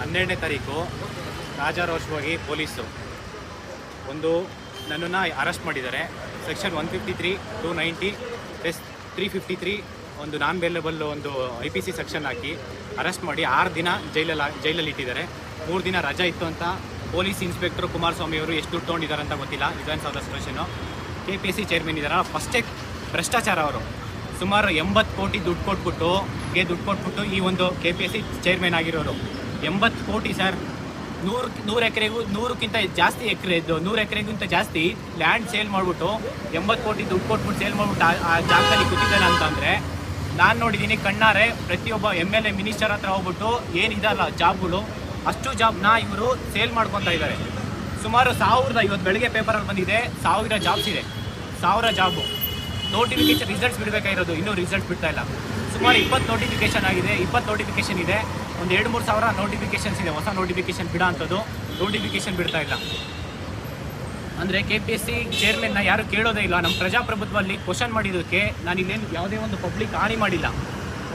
ಹನ್ನೆರಡನೇ ತಾರೀಕು ರಾಜಾರೋಷವಾಗಿ ಪೊಲೀಸು ಒಂದು ನನ್ನನ್ನು ಅರೆಸ್ಟ್ ಮಾಡಿದ್ದಾರೆ. Section one fifty three, two ninety, plus three fifty three ಒಂದು ನಾನ್ ಬೇಲೆಬಲ್ ಒಂದು ಐ ಪಿ ಸಿ ಸೆಕ್ಷನ್ ಹಾಕಿ ಅರೆಸ್ಟ್ ಮಾಡಿ ಆರು ದಿನ ಜೈಲಲ್ಲಿ ಜೈಲಲ್ಲಿ ಇಟ್ಟಿದ್ದಾರೆ. ಮೂರು ದಿನ ರಜಾ ಇತ್ತು ಅಂತ ಪೊಲೀಸ್ ಇನ್ಸ್ಪೆಕ್ಟರ್ ಕುಮಾರಸ್ವಾಮಿ ಅವರು ಎಷ್ಟು ದುಡ್ಡು ತೊಗೊಂಡಿದ್ದಾರೆ ಅಂತ ಗೊತ್ತಿಲ್ಲ. Vidhana Soudha station K P C chairman ಇದ್ದಾರೆ. ಫಸ್ಟೇ ಭ್ರಷ್ಟಾಚಾರ ಅವರು. ಸುಮಾರು ಎಂಬತ್ತು ಕೋಟಿ ದುಡ್ಡು ಕೊಟ್ಬಿಟ್ಟು, ಗೆ ದುಡ್ಡು ಕೊಟ್ಬಿಟ್ಟು ಈ ಒಂದು K P S C chairman ಆಗಿರೋರು. ಎಂಬತ್ತು ಕೋಟಿ ಸರ್. ನೂರು ನೂರು ಎಕರೆಗೂ, ನೂರಕ್ಕಿಂತ ಜಾಸ್ತಿ ಎಕರೆ ಇದ್ದು, ನೂರು ಎಕರೆಗಿಂತ ಜಾಸ್ತಿ ಲ್ಯಾಂಡ್ ಸೇಲ್ ಮಾಡಿಬಿಟ್ಟು, ಎಂಬತ್ತು ಕೋಟಿ ದುಡ್ಡು ಕೊಟ್ಬಿಟ್ಟು ಸೇಲ್ ಮಾಡಿಬಿಟ್ಟು ಆ- ಜಾಗದಲ್ಲಿ ಕೂತಿದ್ದಾನೆ ಅಂತಂದರೆ ನಾನು ನೋಡಿದ್ದೀನಿ ಕಣ್ಣಾರೆ, ಪ್ರತಿಯೊಬ್ಬ ಎಂ ಎಲ್ ಎ ಮಿನಿಸ್ಟರ್ ಹತ್ರ ಹೋಗ್ಬಿಟ್ಟು ಏನಿದಲ್ಲ ಜಾಬ್ಗಳು ಅಷ್ಟು ಜಾಬ್ನ ಇವರು ಸೇಲ್ ಮಾಡ್ಕೊತಾ ಇದ್ದಾರೆ. ಸುಮಾರು ಸಾವಿರದ ಇವತ್ತು ಬೆಳಗ್ಗೆ ಪೇಪರಲ್ಲಿ ಬಂದಿದೆ, ಸಾವಿರ ಜಾಬ್ಸ್ ಇದೆ. ಸಾವಿರ ಜಾಬು ನೋಟಿಫಿಕೇಶನ್ ರಿಸಲ್ಟ್ಸ್ ಬಿಡಬೇಕಾಗಿರೋದು. ಇನ್ನೂ ರಿಸಲ್ಟ್ಸ್ ಬಿಡ್ತಾ ಇಲ್ಲ. ಸುಮಾರು ಇಪ್ಪತ್ತು ನೋಟಿಫಿಕೇಶನ್ ಆಗಿದೆ. ಇಪ್ಪತ್ತು ನೋಟಿಫಿಕೇಶನ್ ಇದೆ. ಒಂದು ಎರಡು ಮೂರು ಸಾವಿರ ನೋಟಿಫಿಕೇಶನ್ಸ್ ಇದೆ. ಹೊಸ ನೋಟಿಫಿಕೇಶನ್ ಬಿಡ ಅಂಥದ್ದು ನೋಟಿಫಿಕೇಶನ್ ಬಿಡ್ತಾ ಇಲ್ಲ. ಅಂದರೆ ಕೆ ಪಿ ಎಸ್ ಸಿ ಚೇರ್ಮನ್ನ ಯಾರು ಕೇಳೋದೇ ಇಲ್ಲ. ನಮ್ಮ ಪ್ರಜಾಪ್ರಭುತ್ವದಲ್ಲಿ ಕ್ವಶನ್ ಮಾಡಿದ್ದಕ್ಕೆ ನಾನು ಇಲ್ಲೇನು ಯಾವುದೇ ಒಂದು ಪಬ್ಲಿಕ್ ಹಾನಿ ಮಾಡಿಲ್ಲ.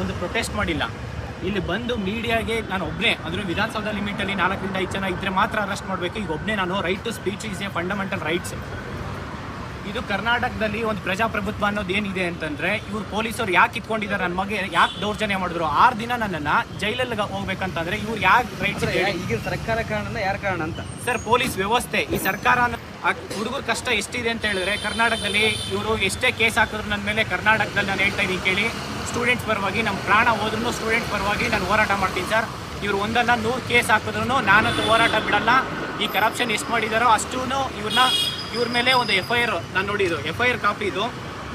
ಒಂದು ಪ್ರೊಟೆಸ್ಟ್ ಮಾಡಿಲ್ಲ. ಇಲ್ಲಿ ಬಂದು ಮೀಡಿಯಾಗೆ ನಾನು ಒಬ್ಬನೇ ಅಂದರೆ ವಿಧಾನಸೌಧ ಲಿಮಿಟಲ್ಲಿ ನಾಲ್ಕರಿಂದ ಐದು ಜನ ಇದ್ದರೆ ಮಾತ್ರ ಅರೆಸ್ಟ್ ಮಾಡಬೇಕು. ಈಗ ಒಬ್ಬನೇ ನಾನು. Right to speech is a fundamental rights ಇದು ಕರ್ನಾಟಕದಲ್ಲಿ ಒಂದು ಪ್ರಜಾಪ್ರಭುತ್ವ ಅನ್ನೋದು ಏನಿದೆ ಅಂತಂದ್ರೆ ಇವ್ರು ಪೊಲೀಸರು ಯಾಕೆ ಇಟ್ಕೊಂಡಿದ್ದಾರೆ? ನನ್ನ ಮಗ ಯಾಕೆ ದೌರ್ಜನ್ಯ ಮಾಡಿದ್ರು? ಆರು ದಿನ ನನ್ನನ್ನು ಜೈಲಲ್ಲಿ ಹೋಗ್ಬೇಕಂತಂದ್ರೆ ಇವ್ರು ಯಾಕೆ ರೈಟ್ಸ್ ಈಗಿನ ಸರ್ಕಾರ ಕಾರಣ ಯಾರ ಕಾರಣ ಅಂತ? ಸರ್ ಪೊಲೀಸ್ ವ್ಯವಸ್ಥೆ. ಈ ಸರ್ಕಾರ ಹುಡುಗರ ಕಷ್ಟ ಎಷ್ಟಿದೆ ಅಂತ ಹೇಳಿದ್ರೆ ಕರ್ನಾಟಕದಲ್ಲಿ ಇವರು ಎಷ್ಟೇ ಕೇಸ್ ಹಾಕಿದ್ರು ನನ್ನ ಮೇಲೆ ಕರ್ನಾಟಕದಲ್ಲಿ ನಾನು ಹೇಳ್ತಾ ಇದ್ದೀನಿ ಕೇಳಿ. ಸ್ಟೂಡೆಂಟ್ಸ್ ಪರವಾಗಿ ನಮ್ಮ ಪ್ರಾಣ ಹೋದ್ರೂ ಸ್ಟೂಡೆಂಟ್ ಪರವಾಗಿ ನಾನು ಹೋರಾಟ ಮಾಡ್ತೀನಿ ಸರ್. ಇವ್ರು ಒಂದಲ್ಲ ನೂರು ಕೇಸ್ ಹಾಕಿದ್ರು ನಾನಂತೂ ಹೋರಾಟ ಬಿಡಲ್ಲ. ಈ ಕರಪ್ಷನ್ ಎಷ್ಟು ಮಾಡಿದಾರೋ ಅಷ್ಟೂ ಇವ್ರನ್ನ ಇವ್ರ ಮೇಲೆ ಒಂದು ಎಫ್ ಐ ಆರ್ ನಾನು ನೋಡಿದ್ದು ಎಫ್ ಐ ಆರ್ ಕಾಪಿ ಇದು.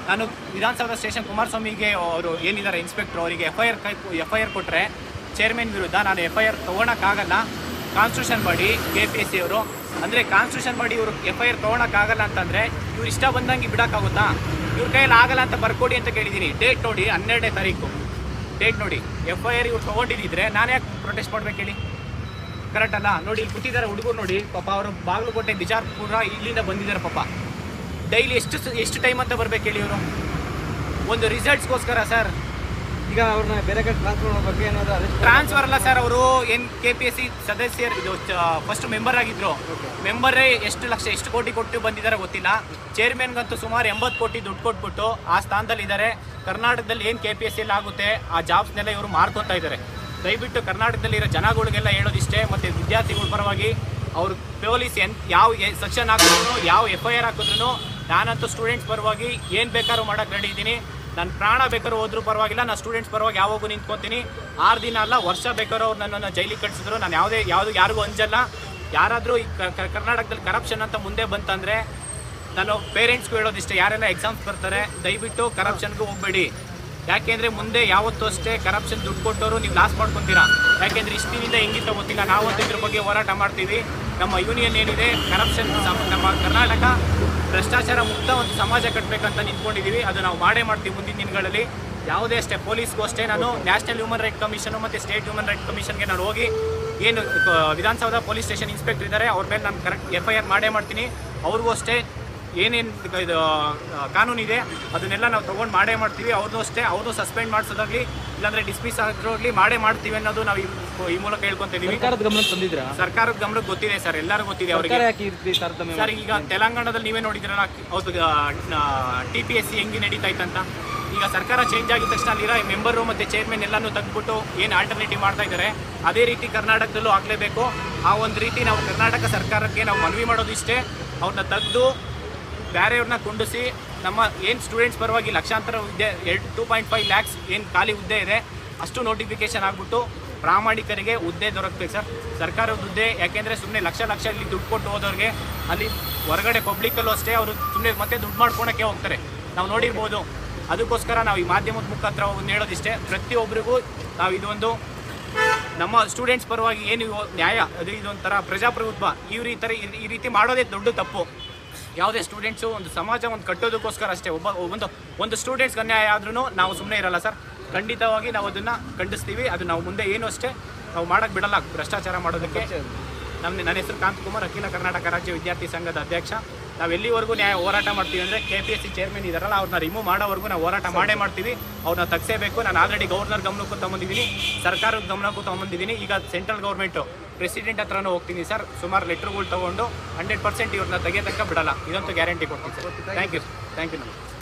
ನಾನು ವಿಧಾನಸೌಧ ಸ್ಟೇಷನ್ ಕುಮಾರಸ್ವಾಮಿಗೆ ಅವರು ಏನಿದ್ದಾರೆ ಇನ್ಸ್ಪೆಕ್ಟ್ರು ಅವರಿಗೆ F I R F I R ಕೊಟ್ಟರೆ ಚೇರ್ಮನ್ ವಿರುದ್ಧ ನಾನು F I R ತೊಗೊಳಕ್ಕಾಗಲ್ಲ. Constitution body K P S C ಅವರು. ಅಂದರೆ ಕಾನ್ಸ್ಟಿಟ್ಯೂಷನ್ ಬಾಡಿ ಇವರು ಎಫ್ ಐ ಆರ್ ತೊಗೊಳಕ್ಕಾಗಲ್ಲ ಅಂತಂದರೆ ಇವ್ರು ಇಷ್ಟ ಬಂದಂಗೆ ಬಿಡೋಕ್ಕಾಗುತ್ತಾ? ಇವ್ರ ಕೈಯಲ್ಲಿ ಆಗಲ್ಲ ಅಂತ ಬರ್ಕೊಡಿ ಅಂತ ಕೇಳಿದ್ದೀನಿ ಡೇಟ್ ನೋಡಿ, ಹನ್ನೆರಡನೇ ತಾರೀಕು. ಡೇಟ್ ನೋಡಿ. ಎಫ್ ಐ ಆರ್ ಇವ್ರು ತೊಗೊಂಡಿದ್ದಿದ್ರೆ ನಾನು ಯಾಕೆ ಪ್ರೊಟೆಸ್ಟ್ ಮಾಡ್ಬೇಕು ಹೇಳಿ? ಕರೆಕ್ಟ್ ಅಲ್ಲ. ನೋಡಿ ಇಲ್ಲಿ ಕೂತಿದ್ದಾರೆ ಹುಡುಗರು ನೋಡಿ. ಪಾಪ ಅವರು ಬಾಗಲಕೋಟೆ ಬಿಜಾಪುರ ಇಲ್ಲಿಂದ ಬಂದಿದ್ದಾರೆ ಪಾಪ. ಡೈಲಿ ಎಷ್ಟು ಎಷ್ಟು ಟೈಮ್ ಅಂತ ಬರ್ಬೇಕು ಹೇಳಿ ಇವರು? ಒಂದು ರಿಸಲ್ಟ್ಸ್ಗೋಸ್ಕರ ಸರ್ ಈಗ ಅವ್ರನ್ನ ಬೇರೆ ಕಡೆ ಟ್ರಾನ್ಸ್ಫರ್ ಬಗ್ಗೆ ಏನಾದರೂ ಟ್ರಾನ್ಸ್ಫರ್ ಅಲ್ಲ ಸರ್ ಅವರು N K P S C ಸದಸ್ಯರು ಇದು ಫಸ್ಟ್ ಮೆಂಬರ್ ಆಗಿದ್ರು. ಮೆಂಬರೇ ಎಷ್ಟು ಲಕ್ಷ ಎಷ್ಟು ಕೋಟಿ ಕೊಟ್ಟು ಬಂದಿದ್ದಾರೆ ಗೊತ್ತಿಲ್ಲ. ಚೇರ್ಮನ್ಗಂತೂ ಸುಮಾರು ಎಂಬತ್ತು ಕೋಟಿ ದುಡ್ಡು ಕೊಟ್ಬಿಟ್ಟು ಆ ಸ್ಥಾನದಲ್ಲಿ ಇದ್ದಾರೆ ಕರ್ನಾಟಕದಲ್ಲಿ ಏನು ಕೆ ಪಿ ಎಸ್ ಸಿಲಿ ಆಗುತ್ತೆ ಆ ಜಾಬ್ಸ್ನೆಲ್ಲ ಇವರು ಮಾರ್ಕೊತಾ ಇದ್ದಾರೆ. ದಯವಿಟ್ಟು ಕರ್ನಾಟಕದಲ್ಲಿರೋ ಜನಗಳಿಗೆಲ್ಲ ಹೇಳೋದಿಷ್ಟೇ. ವಿದ್ಯಾರ್ಥಿಗಳ ಪರವಾಗಿ ಅವರು ಪೊಲೀಸ್ ಎನ್ ಯಾವ ಸೆಕ್ಷನ್ ಹಾಕಿದ್ರು, ಯಾವ ಎಫ್ ಐ ಆರ್ ಹಾಕಿದ್ರು ನಾನಂತೂ ಸ್ಟೂಡೆಂಟ್ಸ್ ಪರವಾಗಿ ಏನು ಬೇಕಾದ್ರೂ ಮಾಡೋಕ್ಕೆ ರೆಡಿ ಇದ್ದೀನಿ. ನನ್ನ ಪ್ರಾಣ ಬೇಕಾದ್ರೂ ಹೋದ್ರೂ ಪರವಾಗಿಲ್ಲ ನಾನು ಸ್ಟೂಡೆಂಟ್ಸ್ ಪರವಾಗಿ ಯಾವಾಗೂ ನಿಂತ್ಕೊತೀನಿ. ಆರು ದಿನ ಅಲ್ಲ, ವರ್ಷ ಬೇಕಾದ್ರೂ ಅವ್ರು ನನ್ನನ್ನು ಜೈಲಿಗೆ ಕಳಿಸಿದ್ರು ನಾನು ಯಾವುದೇ ಯಾವುದು ಯಾರಿಗೂ ಅಂಜಲ್ಲ. ಯಾರಾದರೂ ಈ ಕರ್ನಾಟಕದಲ್ಲಿ ಕರಪ್ಷನ್ ಅಂತ ಮುಂದೆ ಬಂತಂದರೆ ನಾನು ಪೇರೆಂಟ್ಸ್ಗೂ ಹೇಳೋದಿಷ್ಟೇ, ಯಾರೆಲ್ಲ ಎಕ್ಸಾಮ್ಸ್ ಬರ್ತಾರೆ, ದಯವಿಟ್ಟು ಕರಪ್ಷನ್ಗೂ ಹೋಗಬೇಡಿ. ಯಾಕೆಂದರೆ ಮುಂದೆ ಯಾವತ್ತೂ ಅಷ್ಟೇ ಕರಪ್ಷನ್ ದುಡ್ಡು ಕೊಟ್ಟವರು ನೀವು ಲಾಸ್ ಮಾಡ್ಕೊತೀರಾ? ಯಾಕೆಂದರೆ ಇಷ್ಟಿನಿಂದ ಹೆಂಗಿತ್ತ ಗೊತ್ತಿಲ್ಲ. ನಾವಂತೂ ಇದ್ರ ಬಗ್ಗೆ ಹೋರಾಟ ಮಾಡ್ತೀವಿ. ನಮ್ಮ ಯೂನಿಯನ್ ಏನಿದೆ ಕರಪ್ಷನ್ ನಮ್ಮ ಕರ್ನಾಟಕ ಭ್ರಷ್ಟಾಚಾರ ಮುಕ್ತ ಒಂದು ಸಮಾಜ ಕಟ್ಟಬೇಕಂತ ನಿಂತ್ಕೊಂಡಿದ್ದೀವಿ ಅದು ನಾವು ಮಾಡೇ ಮಾಡ್ತೀವಿ ಮುಂದಿನ ದಿನಗಳಲ್ಲಿ. ಯಾವುದೇ ಅಷ್ಟೇ ಪೊಲೀಸ್ಗೂ ಅಷ್ಟೇ ನಾನು ನ್ಯಾಷನಲ್ ಹ್ಯೂಮನ್ ರೈಟ್ ಕಮಿಷನು ಮತ್ತು ಸ್ಟೇಟ್ ಹ್ಯೂಮನ್ ರೈಟ್ ಕಮಿಷನ್ಗೆ ನಾನು ಹೋಗಿ ಏನು, ವಿಧಾನಸೌಧ ಪೊಲೀಸ್ ಸ್ಟೇಷನ್ ಇನ್ಸ್ಪೆಕ್ಟರ್ ಇದ್ದಾರೆ. ಅವ್ರ ಮೇಲೆ ನಾನು ಕರೆಕ್ಟ್ ಎಫ್ ಐ ಆರ್ ಮಾಡೇ ಮಾಡ್ತೀನಿ. ಅವ್ರಿಗೂ ಅಷ್ಟೇ ಏನೇನು ಇದು ಕಾನೂನಿದೆ ಅದನ್ನೆಲ್ಲ ನಾವು ತೊಗೊಂಡು ಮಾಡೇ ಮಾಡ್ತೀವಿ. ಅವ್ರದ್ದು ಅಷ್ಟೇ ಅವ್ರದ್ದು ಸಸ್ಪೆಂಡ್ ಮಾಡಿಸೋದಾಗಲಿ ಇಲ್ಲಾಂದರೆ ಡಿಸ್ಮಿಸ್ ಆಗಿರೋಗ್ಲಿ ಮಾಡೇ ಮಾಡ್ತೀವಿ ಅನ್ನೋದು ನಾವು ಈ ಮೂಲಕ ಹೇಳ್ಕೊತಿದ್ದೀವಿ ಸರ್ಕಾರದ ಗಮನಕ್ಕೆ ತಂದಿದ್ರಾ ಸರ್ಕಾರದ ಗಮನಕ್ಕೆ ಗೊತ್ತಿದೆ ಸರ್ ಎಲ್ಲರಿಗೂ ಗೊತ್ತಿದೆ ಅವರಿಗೆ. ಸರ್ ಈಗ ತೆಲಂಗಾಣದಲ್ಲಿ ನೀವೇ ನೋಡಿದ್ರಲ್ಲ ಹೌದು ಟಿ ಪಿ ಎಸ್ ಸಿ ಹೆಂಗೆ ನಡೀತಾ ಇತ್ತಂತ. ಈಗ ಸರ್ಕಾರ ಚೇಂಜ್ ಆಗಿದ ತಕ್ಷಣ ಅಲ್ಲಿರೋ ಮೆಂಬರು ಮತ್ತು ಚೇರ್ಮನ್ ಎಲ್ಲನೂ ತೆಗೆದ್ಬಿಟ್ಟು ಏನು ಆಲ್ಟರ್ನೇಟಿವ್ ಮಾಡ್ತಾ ಇದ್ದಾರೆ ಅದೇ ರೀತಿ ಕರ್ನಾಟಕದಲ್ಲೂ ಆಗಲೇಬೇಕು. ಆ ಒಂದು ರೀತಿ ನಾವು ಕರ್ನಾಟಕ ಸರ್ಕಾರಕ್ಕೆ ನಾವು ಮನವಿ ಮಾಡೋದು ಇಷ್ಟೇ ಅವ್ರನ್ನ ತೆಗೆದು ಬೇರೆಯವ್ರನ್ನ ಕುಂಡಿಸಿ, ನಮ್ಮ ಏನು ಸ್ಟೂಡೆಂಟ್ಸ್ ಪರವಾಗಿ ಲಕ್ಷಾಂತರ ಹುದ್ದೆ, ಎರಡು ಟೂ ಪಾಯಿಂಟ್ ಫೈವ್ ಲ್ಯಾಕ್ಸ್ ಏನು ಖಾಲಿ ಹುದ್ದೆ ಇದೆ, ಅಷ್ಟು ನೋಟಿಫಿಕೇಶನ್ ಆಗಿಬಿಟ್ಟು ಪ್ರಾಮಾಣಿಕರಿಗೆ ಹುದ್ದೆ ದೊರಕಬೇಕು ಸರ್. ಸರ್ಕಾರದ ಹುದ್ದೆ, ಯಾಕೆಂದರೆ ಸುಮ್ಮನೆ ಲಕ್ಷ ಲಕ್ಷ ಇಲ್ಲಿ ದುಡ್ಡು ಕೊಟ್ಟು ಹೋದವ್ರಿಗೆ, ಅಲ್ಲಿ ಹೊರಗಡೆ ಪಬ್ಲಿಕ್ಕಲ್ಲೂ ಅಷ್ಟೇ ಅವರು ಸುಮ್ಮನೆ ಮತ್ತೆ ದುಡ್ಡು ಮಾಡ್ಕೊಳಕ್ಕೆ ಹೋಗ್ತಾರೆ. ನಾವು ನೋಡಿರ್ಬೋದು. ಅದಕ್ಕೋಸ್ಕರ ನಾವು ಈ ಮಾಧ್ಯಮದ ಮುಖಾಂತರ ಒಂದು ಹೇಳೋದಿಷ್ಟೇ. ಪ್ರತಿಯೊಬ್ಬರಿಗೂ ನಾವು ಇದೊಂದು ನಮ್ಮ ಸ್ಟೂಡೆಂಟ್ಸ್ ಪರವಾಗಿ ಏನು ನ್ಯಾಯ, ಅದು ಇದೊಂಥರ ಪ್ರಜಾಪ್ರಭುತ್ವ. ಈ ಥರ ಈ ರೀತಿ ಮಾಡೋದೇ ದೊಡ್ಡ ತಪ್ಪು. ಯಾವುದೇ ಸ್ಟೂಡೆಂಟ್ಸು ಒಂದು ಸಮಾಜ ಒಂದು ಕಟ್ಟೋದಕ್ಕೋಸ್ಕರ ಅಷ್ಟೇ ಒಬ್ಬ ಒಂದು ಒಂದು ಸ್ಟೂಡೆಂಟ್ಸ್ಗೆ ಅನ್ಯಾಯ ಆದ್ರೂ ನಾವು ಸುಮ್ಮನೆ ಇರಲ್ಲ ಸರ್. ಖಂಡಿತವಾಗಿ ನಾವು ಅದನ್ನು ಖಂಡಿಸ್ತೀವಿ ಅದು ನಾವು ಮುಂದೆ ಏನು ಅಷ್ಟೇ ನಾವು ಮಾಡೋಕ್ಕೆ ಬಿಡಲ್ಲ ಭ್ರಷ್ಟಾಚಾರ ಮಾಡೋದಕ್ಕೆ. ನಮ್ಮ ನನ್ನ ಹೆಸರು ಕಾಂತ್ ಕುಮಾರ್ ಅಖಿಲ ಕರ್ನಾಟಕ ರಾಜ್ಯ ವಿದ್ಯಾರ್ಥಿ ಸಂಘದ ಅಧ್ಯಕ್ಷ. ನಾವು ಎಲ್ಲಿವರೆಗೂ ನ್ಯಾಯ ಹೋರಾಟ ಮಾಡ್ತೀವಿ ಅಂದರೆ K P S C chairman ಇದ್ದಾರಲ್ಲ ಅವ್ರನ್ನ ರಿಮೂವ್ ಮಾಡೋವರೆಗೂ ನಾವು ಹೋರಾಟ ಮಾಡೇ ಮಾಡ್ತೀವಿ. ಅವ್ರನ್ನ ತಗ್ಸೇಬೇಕು. ನಾನು ಆಲ್ರೆಡಿ ಗವರ್ನರ್ ಗಮನಕ್ಕೂ ತಗೊಂಡಿದ್ದೀನಿ ಸರ್ಕಾರದ ಗಮನಕ್ಕೂ ತಗೊಂಡಿದ್ದೀನಿ. ಈಗ ಸೆಂಟ್ರಲ್ ಗೌರ್ಮೆಂಟು ಪ್ರೆಸಿಡೆಂಟ್ ಹತ್ರನೂ ಹೋಗ್ತೀನಿ ಸರ್. ಸುಮಾರು ಲೆಟ್ರ್ಗಳು ತೊಗೊಂಡು ಹಂಡ್ರೆಡ್ ಪರ್ಸೆಂಟ್ ಇವ್ರನ್ನ ತೆಗೆಯೋದಕ್ಕೆ ಬಿಡಲ್ಲ. ಇದಂತೂ ಗ್ಯಾರಂಟಿ ಕೊಡ್ತೀನಿ sir. Thank you thank you ನಮ್ಗೆ